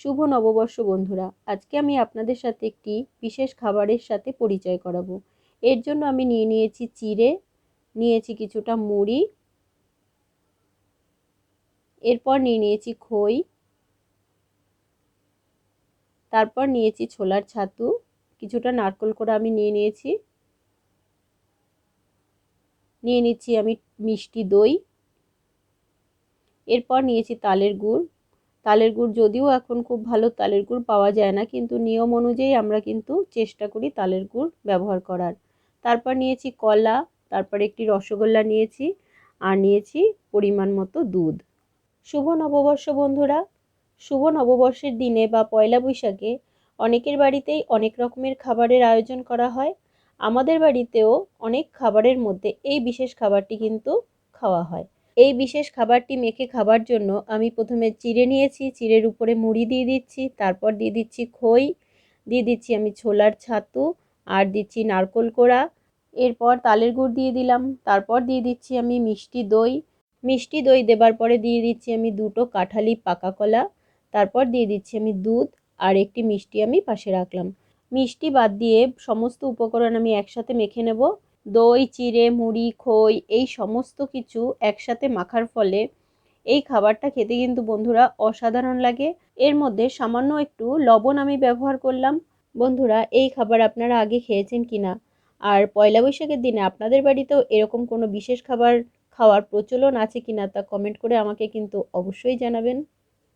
শুভ নববর্ষ বন্ধুরা। আজকে আমি আপনাদের সাথে একটি বিশেষ খাবারের সাথে পরিচয় করাবো। এর জন্য আমি নিয়ে নিয়েছি চিড়ে, নিয়েছি কিছুটা মুড়ি, এরপর নিয়ে নিয়েছি খই, তারপর নিয়েছি ছোলার ছাতু, কিছুটা নারকোল করে আমি নিয়ে নিয়েছি, নিয়ে নিচ্ছি আমি মিষ্টি দই, এরপর নিয়েছি তালের গুড় তালের গুড় যদিও এখন খুব ভালো তালের গুড় পাওয়া যায় না, কিন্তু নিয়ম অনুযায়ী আমরা কিন্তু চেষ্টা করি তালের গুড় ব্যবহার করার। তারপর নিয়েছি কলা, তারপর একটি রসগোল্লা নিয়েছি, আর নিয়েছি পরিমাণ মতো দুধ। শুভ নববর্ষ বন্ধুরা! শুভ নববর্ষের দিনে বা পয়লা বৈশাখে অনেকের বাড়িতেই অনেক রকমের খাবারের আয়োজন করা হয়। আমাদের বাড়িতেও অনেক খাবারের মধ্যে এই বিশেষ খাবারটি কিন্তু খাওয়া হয়। এই বিশেষ খাবারটি মেখে খাবার জন্য আমি প্রথমে চিড়ে নিয়েছি, চিড়ের উপরে মুড়ি দিয়ে দিচ্ছি, তারপর দিয়ে দিচ্ছি খই, দিয়ে দিচ্ছি আমি ছোলার ছাতু আর দিচ্ছি নারকোল কোড়া। এরপর তালের গুড় দিয়ে দিলাম, তারপর দিয়ে দিচ্ছি আমি মিষ্টি দই। মিষ্টি দই দেবার পরে দিয়ে দিচ্ছি আমি দুটো কাঁঠালি পাকা কলা, তারপর দিয়ে দিচ্ছি আমি দুধ আর একটি মিষ্টি আমি পাশে রাখলাম। মিষ্টি বাদ দিয়ে সমস্ত উপকরণ আমি একসাথে মেখে নেব। দই, চিড়ে, মুড়ি, খই, এই সমস্ত কিছু একসাথে মাখার ফলে এই খাবারটা খেতে কিন্তু বন্ধুরা অসাধারণ লাগে। এর মধ্যে সামান্য একটু লবণ আমি ব্যবহার করলাম। বন্ধুরা, এই খাবার আপনারা আগে খেয়েছেন কি না আর পয়লা বৈশাখের দিনে আপনাদের বাড়িতেও এরকম কোনো বিশেষ খাবার খাওয়ার প্রচলন আছে কি না তা কমেন্ট করে আমাকে কিন্তু অবশ্যই জানাবেন।